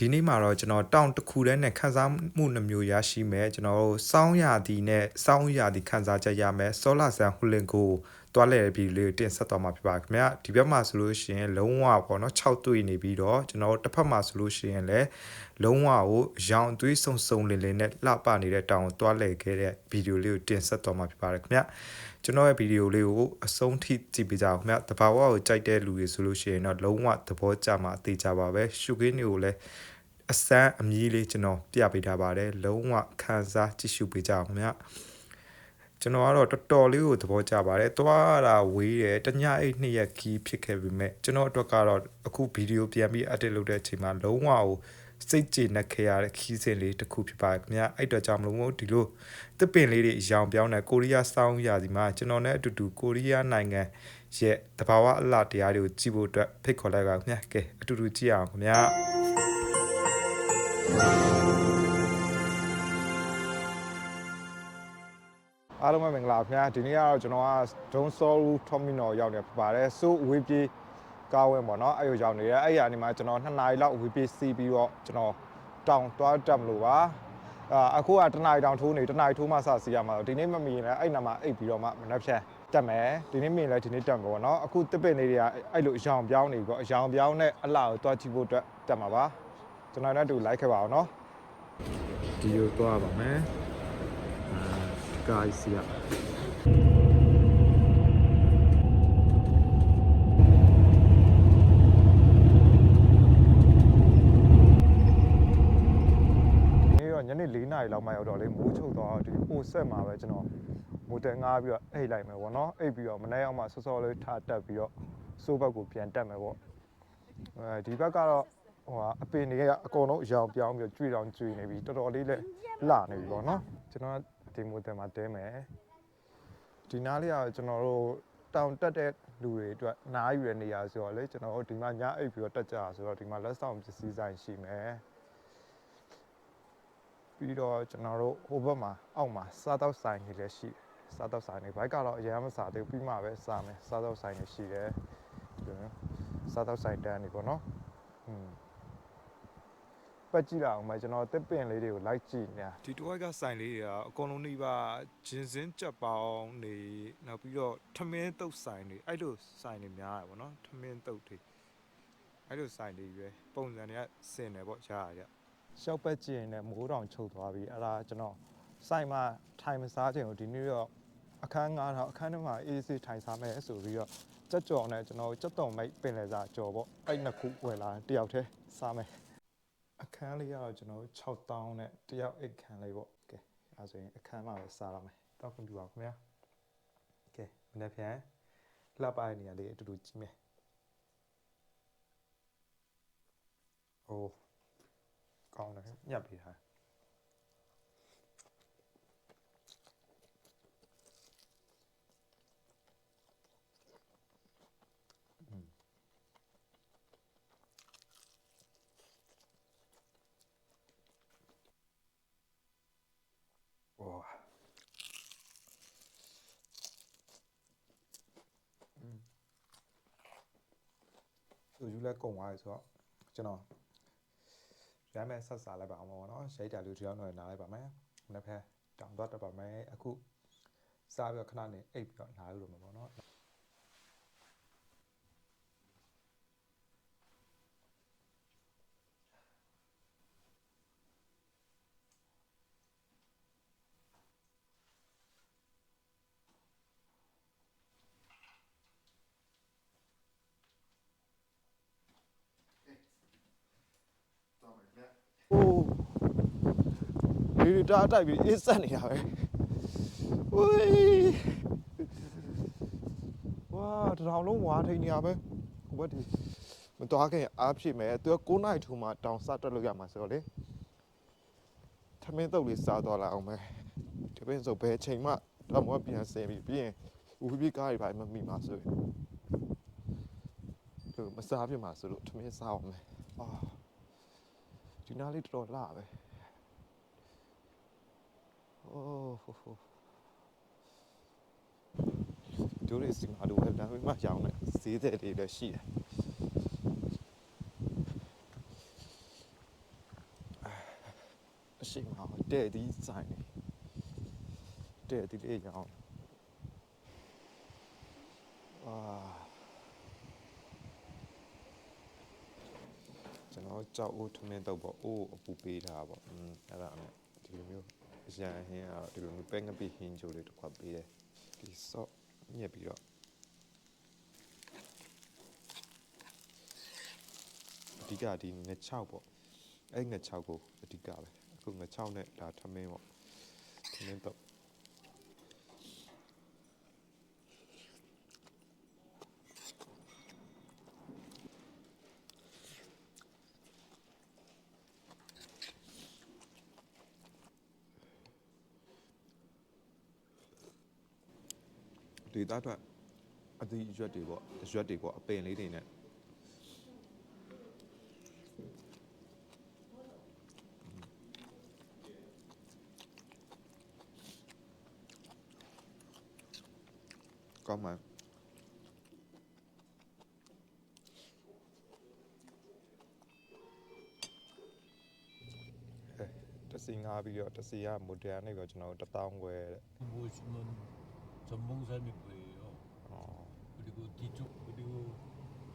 ဒီနေ့မှာတော့ကျွန်တော်တောင်တစ်ခုတည်းနဲ့ခန်းစားမှုနှမျိုးရရှိမယ်ကျွန်တော်တို့စောင်းရာသီနဲ့စောင်းရာသီခန်းစားချက်ရမယ်ဆောလာဆန်ဟူလင်ကို တွားလဲဗီဒီယိုလေးကိုတင်ဆက်သွားမှာဖြစ်ပါခင်ဗျာဒီဘက်မှာဆိုလို့ရှိရင်လုံးဝပေါ့နော်6တွေ့နေပြီးတော့ကျွန်တော်တို့တစ်ဖက်မှာဆိုလို့ရှိရင်လည်းလုံးဝကိုရောင်သွေးစုံစုံလင်လင်နဲ့လှပနေတဲ့တောင်ကိုတွားလဲခဲ့တဲ့ဗီဒီယိုလေးကိုတင်ဆက်သွားမှာဖြစ်ပါတယ်ခင်ဗျာကျွန်တော်ရဲ့ဗီဒီယိုလေးကိုအဆုံးထိကြည့်ပေးကြအောင်ခင်ဗျာတဘာဝကိုကြိုက်တဲ့လူတွေဆိုလို့ရှိရင်တော့လုံးဝသဘောကျမှာအသေးကြပါပဲရှုခင်းတွေကိုလည်းအစမ်းအမြည်လေးကျွန်တော်ပြပေးထားပါတယ်လုံးဝခံစားကြည့်ရှုပေးကြအောင်ခင်ဗျာ ကျွန်တော်ကတော့တော်တော်လေးကိုသဘောကျပါတယ်။သွားတာဝေးတယ်တညအိတ်နှစ်ရက်ခီးဖြစ်ခဲ့ပေမဲ့ကျွန်တော်အတွက်ကတော့အခုဗီဒီယိုပြန်ပြီး edit လုပ်တဲ့အချိန်မှာလုံးဝကိုစိတ်ကြည်နှက်ခဲ့ရတဲ့ခီးစဉ်လေးတစ်ခုဖြစ်ပါတယ်ခင်ဗျာ။အဲ့အတွက်ကြောင့်မလို့မို့ဒီလိုတစ်ပင်လေးတွေအယောင်ပြောင်းတဲ့ကိုရီးယားစောင်းရာစီမှာကျွန်တော်နဲ့အတူတူကိုရီးယားနိုင်ငံရဲ့တဘာဝအလှတရားတွေကိုကြည့်ဖို့အတွက်ဖိတ်ခေါ်လိုက်ပါခင်ဗျာ။ကဲအတူတူကြည့်အောင်ခင်ဗျာ။ အားလုံးပဲမင်္ဂလာပါခင်ဗျာဒီနေ့ကတော့ကျွန်တော်ကဒုံစောရူထော်မီနော်ရောက်နေဖြစ်ပါတယ်ဆိုဝေးပြေးကားဝင်းပေါ့နော်အဲ့လိုရောက်နေတယ်အဲ့ဒီအနေမှာကျွန်တော်2နာရီလောက်ဝေးပြေးစီးပြီးတော့ကျွန်တော်တောင်သွားတက်မလို့ပါအာအခုကတနာရီတောင်ထိုးနေတနာရီထိုးမှစစီရမှာဒီနေ့မမီရင်လည်းအဲ့နာမှာအိပ်ပြီးတော့မှမနှက်ဖြန်တက်မယ်ဒီနေ့မီရင်လည်းဒီနေ့တက်မှာပေါ့နော်အခုတစ်ပင်လေးတွေကအဲ့လိုအယောင်ပြောင်းနေပြီးတော့အယောင်ပြောင်းနဲ့အလှကိုတွားကြည့်ဖို့အတွက်တက်မှာပါကျွန်တော်လည်းတူလိုက်ခဲ့ပါအောင်နော်ဒီလိုတွားပါမယ် guys ရဒီတော့ညနေ4နာရီလောက်မှရောက်တော့လေမိုးချုပ်တော့ဒီပိုဆက်မှာပဲကျွန်တော်မိုတယ်ငားပြီးတော့အိတ်လိုက်မယ်ပေါ့နော်အိတ်ပြီးတော့မနေ့ရောက်မှစောစောလေးထားတက်ပြီးတော့စိုးဘက်ကိုပြန်တက်မယ်ပေါ့အဲဒီဘက်ကတော့ဟိုဟာအပင်တွေကအကုန်လုံးအယောင်ပြောင်းပြီးတော့ကျွေတောင်ကျွေနေပြီတော်တော်လေးလည်းလှနေပြီပေါ့နော်ကျွန်တော် ဒီမိုတယ်မှာတဲမယ်ဒီနားလေးကကျွန်တော်တို့တောင်တက်တဲ့လူတွေအတွက်နားယူတဲ့နေရာဆိုတော့လေကျွန်တော်တို့ဒီမှာညအိပ်ပြီးတော့တက်ကြတာဆိုတော့ဒီမှာလက်ဆောင်ပစ္စည်းဆိုင်ရှိမယ်ပြီးတော့ကျွန်တော်တို့ဟိုဘက်မှာအောက်မှာစားတောက်ဆိုင်တွေလည်းရှိတယ်စားတောက်ဆိုင်တွေဘိုက်ကတော့အရင်မစားသေးဘူးပြီးမှပဲစားမယ်စားတောက်ဆိုင်တွေရှိတယ်ဒီလိုမျိုးစားတောက်ဆိုင်တန်းတွေပေါ့နော်อืม ပတ်ကြည့်လာအောင်မကျွန်တော်တစ်ပင်လေးတွေကိုလိုက်ကြည့်နေတာဒီတွိုက်ကဆိုင်လေးတွေကအကုန်လုံးနှိပါဂျင်းစင်းကြက်ပေါင်းနေနောက်ပြီးတော့ထမင်းတုပ်ဆိုင်တွေအဲ့လိုဆိုင်တွေများတယ်ပေါ့နော်ထမင်းတုပ်တွေအဲ့လိုဆိုင်တွေရွယ်ပုံစံတွေကစင်တယ်ပေါ့ရှားရကြရှောက်ပက်ကြည့်ရင်လည်းမိုးတောင်ချုပ်သွားပြီအဲ့ဒါကျွန်တော်စိုက်မှထိုင်မစားချင်ဘူးဒီနေ့တော့အခန်းငားတော့အခန်းထဲမှာအေးဆေးထိုင်စားမယ်ဆိုပြီးတော့ကြက်ကြော်နဲ့ကျွန်တော်ကြက်တုံမိတ်ပင်လယ်စာကြော်ပေါ့အဲ့နှစ်ခုဝယ်လာတယောက်တည်းစားမယ် အခန်းလေးကတော့ကျွန်တော်6000နဲ့တယောက်အိတ်ခန်းလေးပေါ့ကဲအဲဆိုရင်အခန်းမှာပဲစားရမယ်တောက်ခွင့်ပြုပါခင်ဗျာကဲမနေ့ပြန်လှပတဲ့နေရာလေးအတူတူကြည့်မယ်အိုးကောင်းတယ်ညပ်ပေးထား သူယူလဲကုံသွားပြီဆိုတော့ကျွန်တော်ရမ်းမဲ့ဆက်စားလိုက်ပါအောင်ပေါ့နော်ရှိတ်တာလူတယောက်တော့နားလိုက်ပါမယ်နှစ်ဖက်တောင်တော့တက်ပါမယ်အခုစားပြီးတော့ခဏနေအိပ်ပြီးတော့နားလို့မှာပေါ့နော် ဒီတာတိုက်ပြီးအေးဆက်နေတာပဲဝေးဝါတထောင်လုံးဝါထိန်နေရပဲဟိုဘက်ဒီမတော်ခင်အားဖြစ်မယ်သူက9နိုင်ထူမှတောင်စတက်လို့ရမှာဆိုတော့လေသမင်းတုပ်လေးစားသွားလာအောင်မယ်ဒီပင်းဆိုဘယ်ချိန်မှတော့မပြန်စင်ပြီးပြီးရင်ဦးပြကားတွေပါမမိမှာဆိုရင်သူမစားပြမှာဆိုလို့သမင်းစားအောင်မယ်အာဒီနားလေးတော်တော်လှပဲအိုး ဟိုဟိုဒိုရီစီမာတို့လည်းမရောင်းနဲ့ဈေးတဲ့တွေလည်းရှိတယ်အရှိမတဲ့ဒီဆိုင်နေတဲ့ဒီလေးရောင်းအာကျွန်တော်ကြောက်ဦးထမင်းတော့ပေါ့အိုးအပူပေးထားပေါ့อืมအဲ့ဒါနဲ့ဒီလိုမျိုး အရန်ဟင်းကတော့ဒီလိုမျိုးပဲငပိဟင်းချိုလေးတစ်ခွက်ပေးတယ်ဒီဆော့ညက်ပြီးတော့အဓိကဒီငချောက်ပေါ့အဲ့ငချောက်ကိုအဓိကပဲအခုငချောက်နဲ့ဒါထမင်းပေါ့ထမင်းတော့ သားထွက်အသီးရွက်တွေပေါ့ရွက်တွေပေါ့အပင်လေးတွေနဲ့ကောင်းပါတစီငါပြီးတော့တစီကမိုဒယ်ကနေပြီးတော့ကျွန်တော်တို့1000ခွဲတဲ့ Englishman စမုံဆိုင်မြေ 뒤쪽 그리고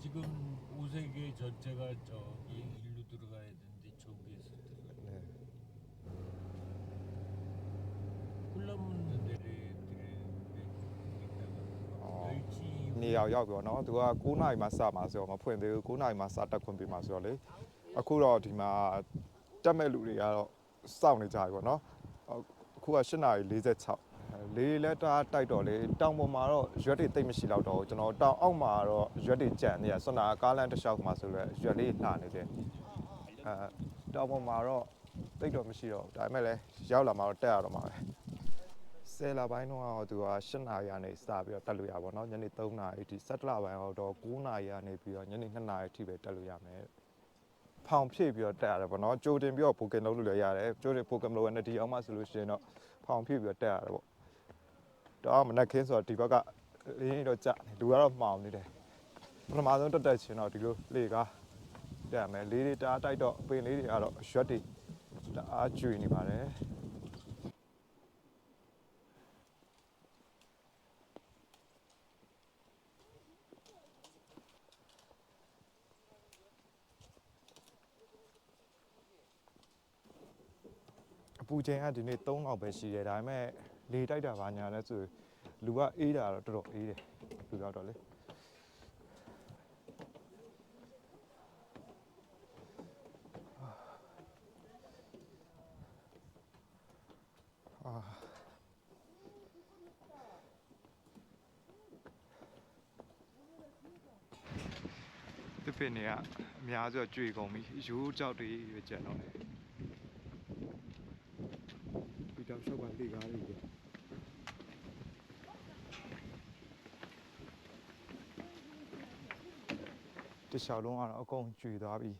지금 오색의 전체가 저기 일로 들어가야 되는데 저기에서 들어가. 네. 콜라문 내려 어. 멸치 နေရောက်ရောက်ပြီပေါ့နော်သူက9နာရီမှစမှာဆိုတော့မဖွင့်သေးဘူး9နာရီမှစတက်ခွင့်ပေးမှာဆိုတော့လေအခုတော့ဒီမှာတက်မဲ့လူတွေကတော့စောင့်နေကြပြီပေါ့နော်အခုက8နာရီ46 လေးလက်တာတိုက်တော့လေတောင်ပေါ်မှာတော့ရွက်တွေတိတ်မရှိတော့တော့ဘူးကျွန်တော်တောင်အောက်မှာတော့ရွက်တွေကြံနေရဆွမ်းနာကားလမ်းတစ်လျှောက်မှာဆိုတော့ရွက်လေးလှနေတယ်အဲတောင်ပေါ်မှာတော့တိတ်တော့မရှိတော့ဘူးဒါပေမဲ့လည်းရောက်လာမှာတော့တက်ရတော့မှာပဲဆယ်လပိုင်းတော့သူက8နာရီကနေစပြီးတော့တက်လို့ရပါတော့ညနေ3နာရီဒီ7လပိုင်းတော့9နာရီကနေပြီးတော့ညနေ2နာရီအထိပဲတက်လို့ရမယ်ဖောင်ဖြည့်ပြီးတော့တက်ရတယ်ပေါ့နော်ကြိုတင်ပြီးတော့ပိုကင်လုပ်လို့လည်းရတယ်ကြိုတင်ပိုကင်လုပ်ရတဲ့ဒီအောင်မှဆိုလို့ရှိရင်တော့ဖောင်ဖြည့်ပြီးတော့တက်ရတယ်ပေါ့ တော့မနက်ခင်းဆိုတော့ဒီဘက်ကလင်းတော့ကြတယ်လူကတော့မှောင်နေတယ်ပထမဆုံးတက်တက်ချင်းတော့ဒီလိုလေကားတက်ရမယ်လေးတွေတအားတိုက်တော့အပင်လေးတွေကတော့ရွက်တွေတအားကျွေနေပါတယ်အပူချိန်ကဒီနေ့3လောက်ပဲရှိတယ်ဒါပေမဲ့ လေတိုက်တာဘာညာလဲဆိုလူကအေးတာတော့တော်တော်အေးတယ်လူတော့တော့လေအာဒီပင်နေကအများစုကကြွေကုန်ပြီရိုးကြောက်တွေရွကျန်တော့တယ်ဒီတောင်လျှောက်ကလေကားလေး တခြားလုံးကတော့အကုန်ကျွေသွားပြီ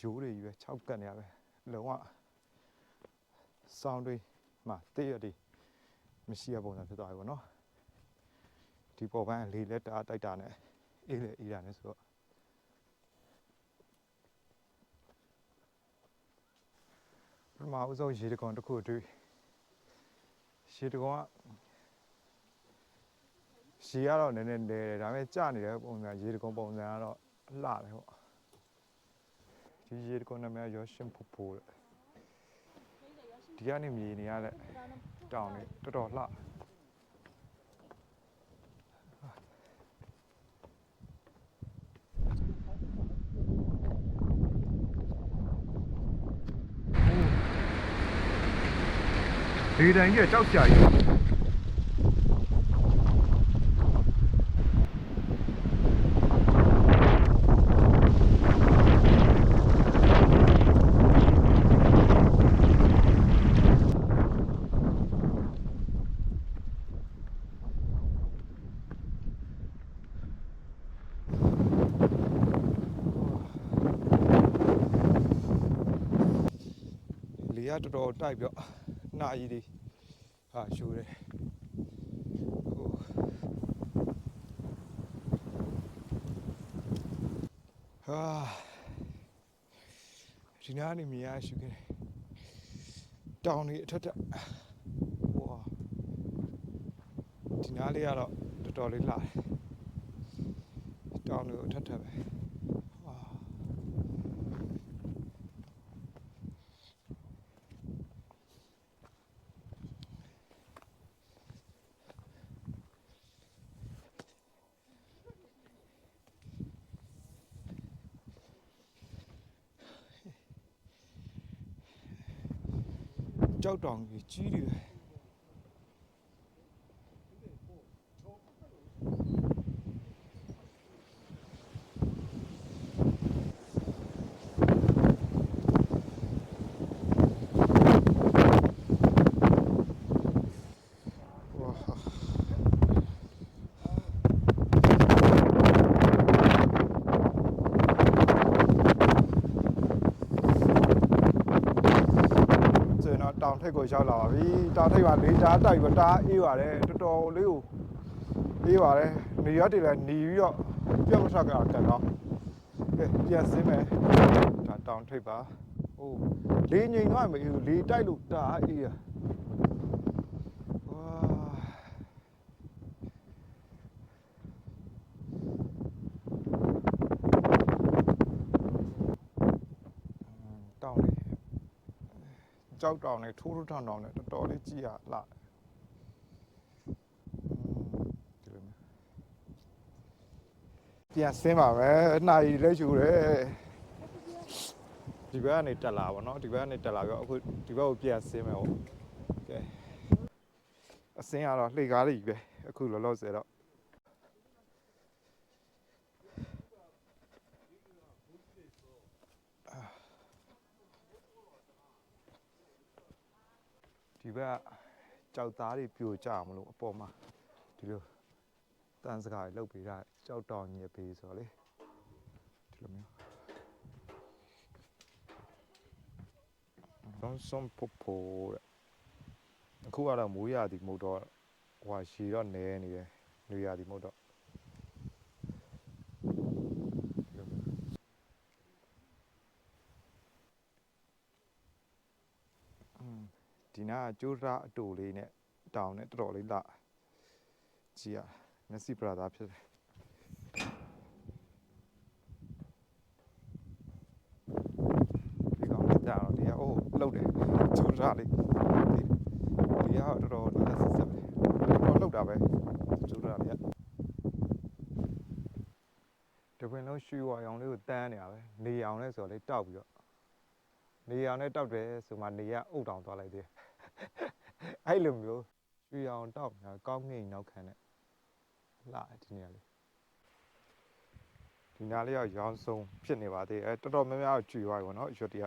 ရိုးတွေကြီးပဲ6ကတ်နေရပဲလုံးဝစောင်းတွေမှာတေးရတွေမရှိရပုံစံဖြစ်သွားပြီပေါ့နော်ဒီပေါ်ပန်းလေလက်တအားတိုက်တာနဲ့အေးလေအေးတာနဲ့ဆိုတော့ပထမဦးဆုံးရေတကွန်တစ်ခုတွေ့ရေတကွန်က ရေကတော့နည်းနည်းလဲတယ်ဒါပေမဲ့ကျနေတဲ့ပုံစံရေတကွန်ပုံစံကတော့အလှတယ်ပေါ့ဒီရေတကွန်နာမည်ကရောရှင်ဖူဖူတဲ့ဒီကနေမြေနေရတဲ့တောင်နေတော်တော်လှလေတိုင်ကြီးကြောက်ကြကြီးလေ တော်တော်တိုက်ပြီးတော့နှာကြီးတွေဟာရှိုးတယ်ဟိုဟာဒီနားနေမြင်ရရှိခဲ့တယ်တောင်တွေအထက်ထက်ဟွာဒီနားလေးကတော့တော်တော်လေးလှတယ်တောင်တွေအထက်ထက်ပဲ ကြောက်တောင်ကြီးကြီးတွေပဲဝါ ဆိုရင်တော့တောင်ထိပ်ကိုရောက်လာပါပြီတောင်ထိပ်မှာလေတားတိုက်ပြီးတော့တအားအေးပါတယ်တော်တော်လေးကိုအေးပါတယ်နေရက်တွေလည်းหนีပြီးတော့ပြတ်မထွက်ကြတာကန်တော့ကဲပြန်စင်းမယ်ဒါတောင်ထိပ်ပါဟိုလေငိန်တော့မအေးဘူးလေတိုက်လို့တအားအေးရဝါ တောင်းလေး ကြောက်တောင်းလေးထိုးထိုးထောင်ထောင်လေးတော်တော်လေးကြည့်ရလာဒီလိုမျိုးပြန်ဆင်းပါမယ်အနာရီလည်းယူတယ်ဒီဘက်ကနေတက်လာပါတော့ဒီဘက်ကနေတက်လာပြီးတော့အခုဒီဘက်ကိုပြန်ဆင်းမယ်ဟုတ်ကဲအဆင်းကတော့လှေကားလေးကြီးပဲအခုလောလောဆယ်တော့ ဒီဘက်ကကြောက်သားတွေပြိုကျမလို့အပေါ်မှာဒီလိုတန်စကားတွေလုတ်ပေးတာကြောက်တောင်ညစ်ပေးဆိုတော့လေဒီလိုမျိုးတော့စွန်ပိုပိုတဲ့အခုကတော့မိုးရသည်မဟုတ်တော့ဟွာရှည်တော့နဲနေတယ်နေရသည်မဟုတ်တော့ဒီလိုမျိုးอืม ဒီ နာကကျိုးရအတူလေးနဲ့တောင်နဲ့တော်တော်လေးလာကြည့်ရမျက်စိပရာသားဖြစ်တယ်ဒီကောင်လေးတာတော့ဒီကအိုးလှုပ်တယ်ကျိုးရလေးဒီဒီကတော်တော်လေးဆက်ဆက်ပဲတော်လှုပ်တာပဲကျိုးရလေးကတပင်လုံးရွှေဝါရောင်လေးကိုတန်းနေတာပဲနေအောင်လဲဆိုတော့လေးတောက်ပြီးတော့နေအောင်နဲ့တောက်တယ်ဆိုမှနေကအုတ်တောင်သွားလိုက်သေးတယ် အဲ့လိုမျိုးရွှေအောင်တောက်နေတာကောင်းငိမ့်နောက်ခံနဲ့လာဒီနေရာလေးဒီနေရာလေးကရောင်းဆုံးဖြစ်နေပါသေးတယ်အဲတော်တော်များများကိုကြွေသွားပြီပေါ့နော်ရွှတ်တရ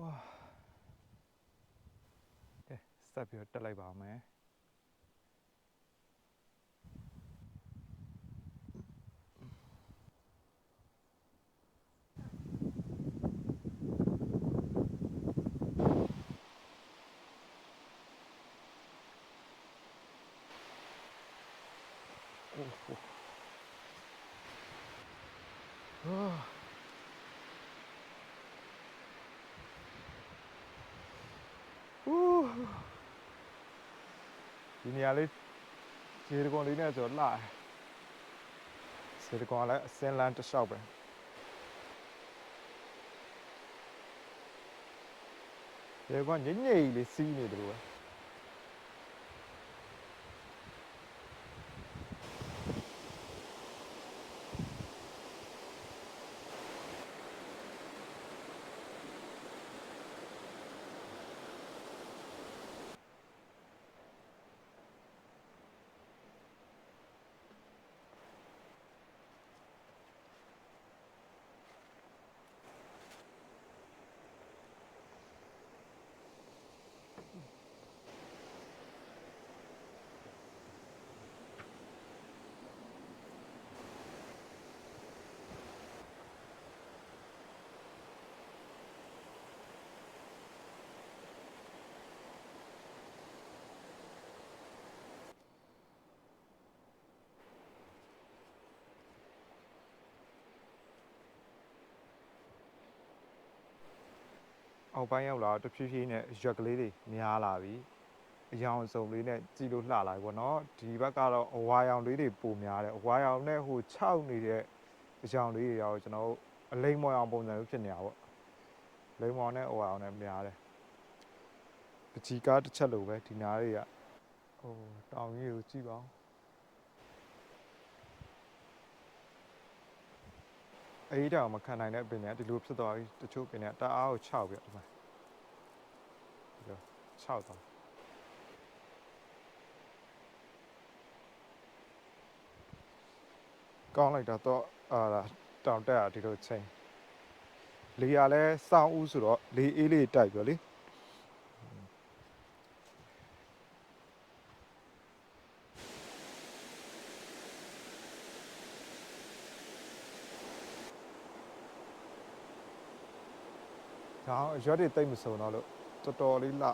ဝါ ကဲစက်ပြီးတော့တက်လိုက်ပါမယ်အိုးဟိုအာဟူး ဒီနေရာလေးခြေတကွန်လေးနဲ့ဆိုတော့လှတယ်ခြေတကွန်ကလည်းအစင်းလန်းတစ်လျှောက်ပဲခြေတကွန်ညင်ညိလေးစီးနေတယ်လို့ပဲ အောက်ပိုင်းရောက်လာတော့တဖြည်းဖြည်းနဲ့ရွက်ကလေးတွေများလာပြီအယောင်စုံလေးနဲ့ကြည်လို့လှလာပြီပေါ့နော်ဒီဘက်ကတော့အဝါရောင်လေးတွေပုံများတယ်အဝါရောင်နဲ့ဟို6နေတဲ့အယောင်လေးတွေရောကျွန်တော်တို့အလိမ့်မော်အောင်ပုံစံမျိုးဖြစ်နေတာပေါ့လိမ့်မော်နဲ့အဝါရောင်နဲ့များတယ်ပကြီးကားတစ်ချက်လိုပဲဒီနားတွေကဟိုတောင်ကြီးကိုကြည့်ပါဦး အေးတောင်မခံနိုင်တဲ့အပင်တွေကဒီလိုဖြစ်သွားပြီတချို့ပင်တွေကတအားကို6ပြဒီမှာဒီလို6သွားကောင်းလိုက်တာတော့အာတောင်တက်อ่ะဒီလိုချိန်လေရလဲစောင်းဦးဆိုတော့လေအေးလေးတိုက်ပြောလေ ရွက်တွေတိတ်မစုံတော့လို့တော်တော်လေးလှ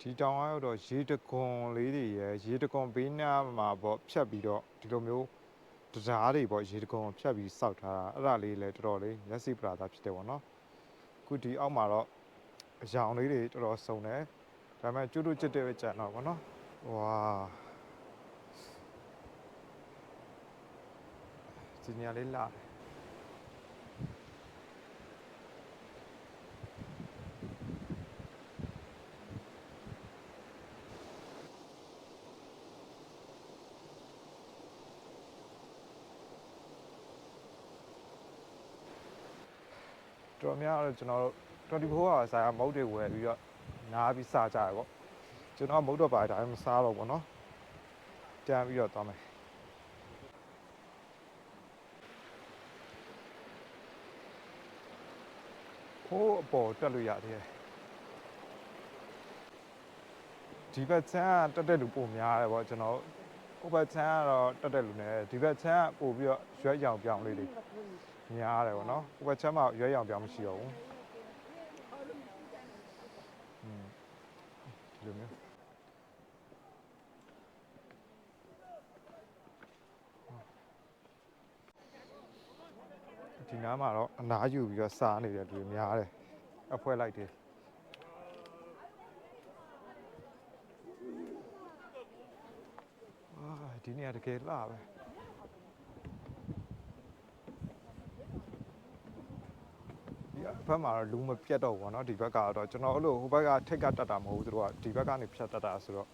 ဒီတောင်ကတော့ရေတကွန်လေးတွေရယ်ရေတကွန်ဘေးနားမှာပေါ့ဖြတ်ပြီးတော့ဒီလိုမျိုးတရားတွေပေါ့ရေတကွန်ဖြတ်ပြီးစောက်ထားတာအဲ့ဒါလေးလည်းတော်တော်လေးမျက်စိပရာသာဖြစ်တယ်ပေါ့နော်အခုဒီအောက်မှာတော့အရောင်လေးတွေတော်တော်စုံတယ်ဒါပေမဲ့ကျွတ်ကျွတ်တဲ့ပဲကြံတော့ပေါ့နော်ဝါ ဒီနေရာလေးလာတယ်တော်များတော့ကျွန်တော်တို့24 hour ဆိုင်ကမုတ်တွေဝယ်ပြီးတော့နားပြီးစားကြရပေါ့ကျွန်တော်မုတ်တော့ပါတယ်ဒါပေမဲ့မစားတော့ဘူးပေါ့နော်တန်ပြီးတော့သွားမယ် ဟိုးအပေါ်တက်လို့ရသေးတယ်ဒီဘက်ချမ်းကတက်တဲ့လူပုံများတယ်ဗောကျွန်တော်ဟိုဘက်ချမ်းကတော့တက်တဲ့လူနဲ့ဒီဘက်ချမ်းကပို့ပြီးတော့ရွက်ရောင်ပြောင်လေးတွေများတယ်ဗောနော်ဟိုဘက်ချမ်းမှာရွက်ရောင်ပြောင်မရှိတော့ဘူးอืมဒီလိုမျိုး ဒီနားမှာတော့အနားယူပြီးတော့စားနေတဲ့လူတွေများတယ်အဖွဲလိုက်တယ်အာဒီနေရာတကယ်လှပဲဒီဘက်မှာတော့လူမပြတ်တော့ဘူးဗောနော်ဒီဘက်ကတော့ကျွန်တော်အဲ့လိုဟိုဘက်ကထိတ်ကတက်တာမဟုတ်ဘူးသူတို့ကဒီဘက်ကနေဖြတ်တက်တာဆိုတော့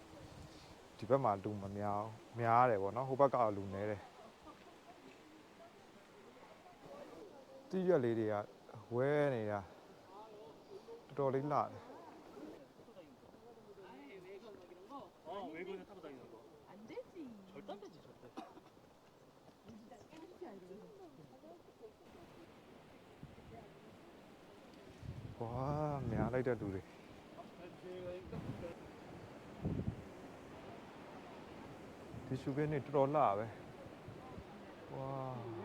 ဒီဘက်မှာလူမများဘူးများတယ်ဗောနော်ဟိုဘက်ကတော့လူနည်းတယ် တီးရွက်လေးတွေကဝဲနေတာတော်တော်လေးလှတယ်ဝါများလိုက်တဲ့လူတွေဒီရှူပဲနေတော်တော်လှပဲဝါ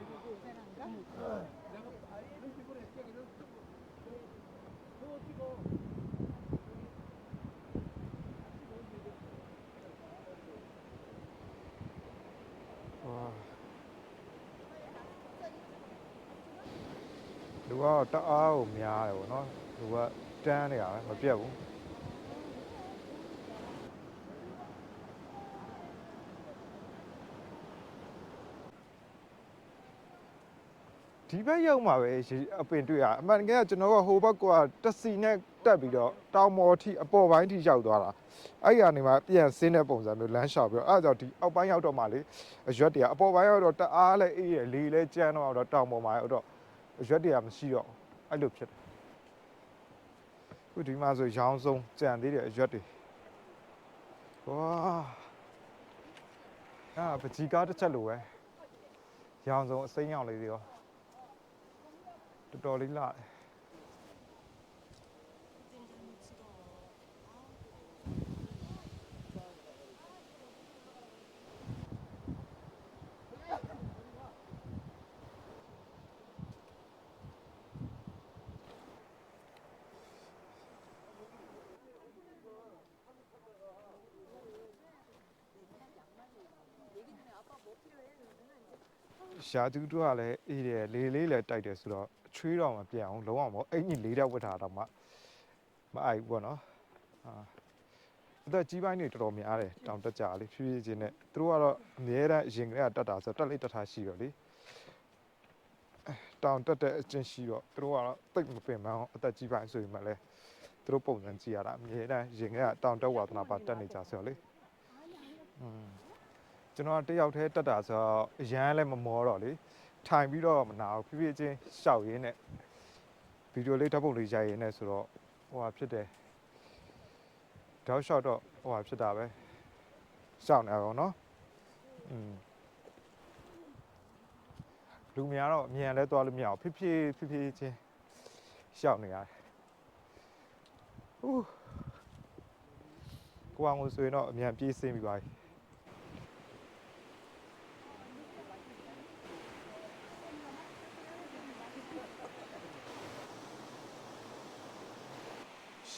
ကတော့တအားကိုများတယ်ဗောနော်လူကတန်းနေရပဲမပြတ်ဘူးဒီဘက်ရောက်မှာပဲရေအပင်တွေ့ရအမှန်တကယ်ကကျွန်တော်ကဟိုဘက်ကတက်စီနဲ့တက်ပြီးတော့တောင်မော်ထိအပေါ်ပိုင်းထိရောက်သွားတာအဲ့ဒီကနေမှပြန်ဆင်းတဲ့ပုံစံမျိုးလမ်းလျှောက်ပြီးတော့အဲ့ဒါကြောင့်ဒီအောက်ပိုင်းရောက်တော့မှလေအရွက်တွေကအပေါ်ပိုင်းရောက်တော့တအားလဲအေးရလေလဲကြမ်းတော့တော့တောင်ပေါ်မှာရောက်တော့ အရွက်တွေကမရှိတော့ဘူးအဲ့လိုဖြစ်တယ်ခုဒီမှာဆိုရောင်းဆုံးကြံသေးတယ်အရွက်တွေဝါအာပကြီးကားတစ်ချက်လိုပဲရောင်းဆုံးအစိမ်းရောင်လေးတွေရောတော်တော်လေးလာတယ် ရှာသူတို့ကလည်းအေးတယ်လေးလေးလည်းတိုက်တယ်ဆိုတော့အချွေးတော့မပြတ်အောင်လုံးဝမဟုတ်အဲ့ကြီးလေးတဲ့ဝတ်ထားတော့မှမအိုက်ဘူးပေါ့နော်အာအသက်ကြီးပိုင်းတွေတော်တော်များတယ်တောင်တက်ကြလေဖြည်းဖြည်းချင်းနဲ့သူတို့ကတော့အများတန်းအရင်ကတည်းကတက်တာဆိုတော့တက်လေးတက်ထားရှိတော့လေအဲတောင်တက်တဲ့အချင်းရှိတော့သူတို့ကတော့တိတ်မပင်ပန်းအောင်အသက်ကြီးပိုင်းဆိုရင်မှလည်းသူတို့ပုံစံကြည့်ရတာအများတန်းရင်ကတောင်တက်ဝါသနာပါတက်နေကြဆိုတော့လေอืม ကျွန်တော်ကတယောက်တည်းတက်တာဆိုတော့အရန်လည်းမမောတော့လေထိုင်ပြီးတော့မနာဘူးဖြည်းဖြည်းချင်းရှောက်ရင်းနဲ့ဗီဒီယိုလေးဓာတ်ပုံလေးရိုက်ရင်းနဲ့ဆိုတော့ဟိုဟာဖြစ်တယ်တောက်ရှောက်တော့ဟိုဟာဖြစ်တာပဲရှောက်နေအောင်နော်อืมလူများတော့အမြန်လဲသွားလို့မရအောင်ဖြည်းဖြည်းဖြည်းဖြည်းချင်းရှောက်နေရတယ်ဟူးကိုအောင်ကိုဆိုရင်တော့အမြန်ပြေးဆင်းပြီးပါပြီ ရ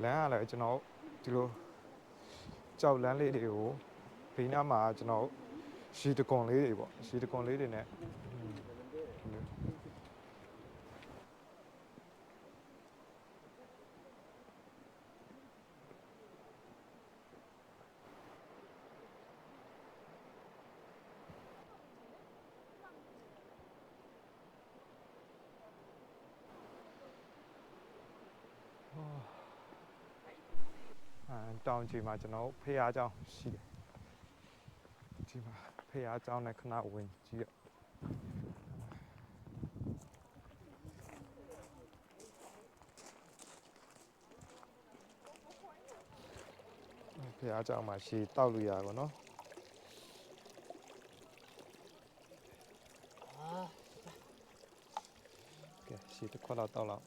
လမ်းကလည်းကျွန်တော်ဒီလိုကြောက်လမ်းလေးတွေကိုဘေးနားမှာကျွန်တော်ရှီတကွန်လေးတွေပေါ့ရှီတကွန်လေးတွေနဲ့ တောင်ကြီးမှာကျွန်တော်ဖေရားเจ้าရှိတယ်ဒီမှာဖေရားเจ้าနဲ့ခဏဝင်ကြည့်ရဖေရားเจ้าမှာရှီတောက်လို့ရပါဘောနော်ကဲရှီတစ်ခွက်တော့တောက်လောက်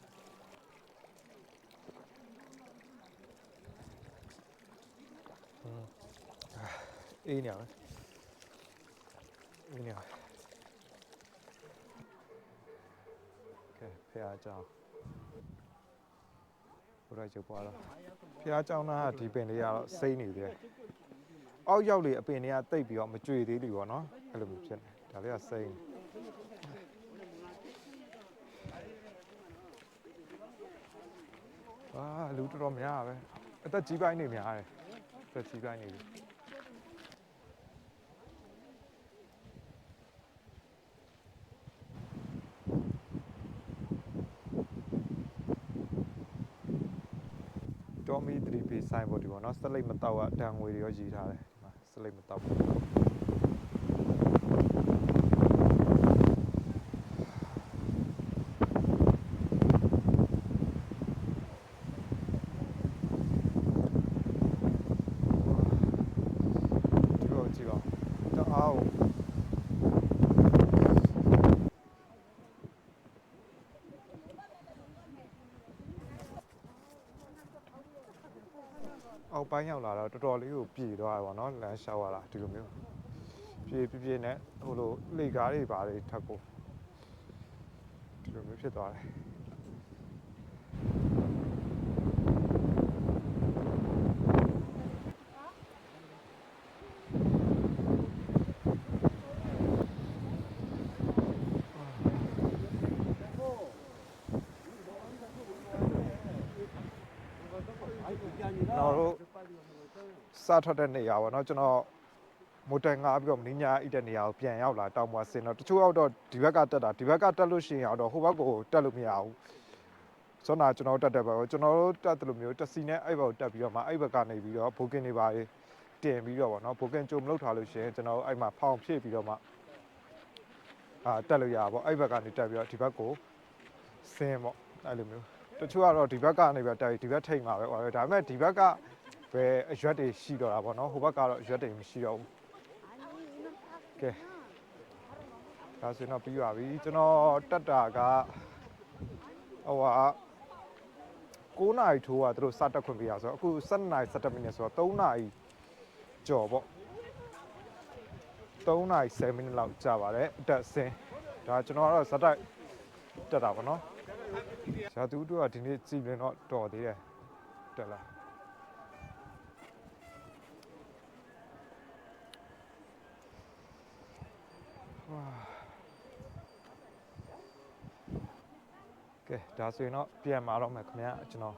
အေးနေရပဲအေးနေရပဲကဲဖះအကြောင်းဘုရားကျုပ်ပွားတော့ဖះအကြောင်းသားကဒီပင်လေးကတော့စိမ့်နေသေးတယ်အောက်ရောက်လေအပင်တွေကတိတ်ပြီးတော့မကြွေသေးဘူးပေါ့နော်အဲ့လိုမျိုးဖြစ်နေဒါလေးကစိမ့်နေအာလူတော်တော်များပဲအသက်ကြီးပိုင်းနေများတယ်အသက်ကြီးပိုင်းနေပြီ တော်မီ3 page ဆိုင်ပေါ်ဒီပေါ့နော်စလိတ်မတောက်ကတန်ငွေတွေရောရေးထားတယ်ဒီမှာစလိတ်မတောက်ဒီလိုကြည့်ပါတအားကို အောက်ပိုင်းရောက်လာတော့တော်တော်လေးကိုပြည်သွားတယ်ပေါ့နော်လမ်းလျှောက်ရတာဒီလိုမျိုးပြေးပြေးပြေးနဲ့ဟိုလိုလေကားတွေပါတွေထပ်ကိုဒီလိုမျိုးဖြစ်သွားတယ် ကျွန်တော်တို့ စထွက်တဲ့နေရာပေါ့နော်ကျွန်တော်မိုတိုင်ငါပြီးတော့မင်းညာအိတ်တဲ့နေရာကိုပြန်ရောက်လာတောင်ပွားစင်တော့တချို့ရောက်တော့ဒီဘက်ကတက်တာဒီဘက်ကတက်လို့ရှိရင်ရောက်တော့ဟိုဘက်ကိုတက်လို့မရဘူးစောနာကျွန်တော်တက်တဲ့ဘက်ကိုကျွန်တော်တို့တက်တယ်လို့မျိုးတက်စီနဲ့အဲ့ဘက်ကိုတက်ပြီးတော့မှအဲ့ဘက်ကနေပြီးတော့ဘိုကင်တွေပါတင်ပြီးတော့ပေါ့နော်ဘိုကင်ကြုံမလုပ်ထားလို့ရှိရင်ကျွန်တော်အဲ့မှာဖောင်ဖြည့်ပြီးတော့မှအာတက်လို့ရပါပေါ့အဲ့ဘက်ကနေတက်ပြီးတော့ဒီဘက်ကိုဆင်းပေါ့အဲ့လိုမျိုးတချို့ကတော့ဒီဘက်ကနေပဲတိုက်ဒီဘက်ထိတ်မှာပဲဟောဒါပေမဲ့ဒီဘက်က ပဲအရွက်တွေရှိတော့တာပေါ့နော်ဟိုဘက်ကတော့အရွက်တွေမရှိတော့ဘူးကဲဒါဆိုရင်တော့ပြီးပါပြီကျွန်တော်တက်တာကဟိုဟာ9နာရီထိုးကသူတို့စတက်ခွင့်ပေးရဆိုတော့အခု7နာရီ7မိနစ်ဆိုတော့3နာရီကျော်ပေါ့3နာရီ7မိနစ်လောက်ကြာပါတယ်အတက်ဆင်းဒါကျွန်တော်ကတော့ဇက်တိုက်တက်တာပေါ့နော်ဇာတူတို့ကဒီနေ့ကြည်လင်တော့တော်သေးတယ်တက်လာ ကဲဒါဆိုရင်တော့ပြန်มาတော့မယ်ခင်ဗျာကျွန်တော်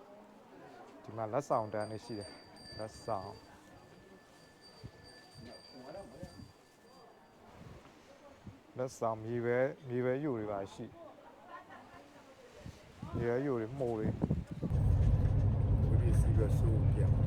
ဒီမှာလက်ဆောင်တန်းလေးရှိတယ်လက်ဆောင်လက်ဆောင်မြေပဲမြေပဲယူတွေပါရှိမြေပဲယူတွေမှုတွေဝိပစ္စည်းရဆိုးပြန်ပါခင်ဗျာ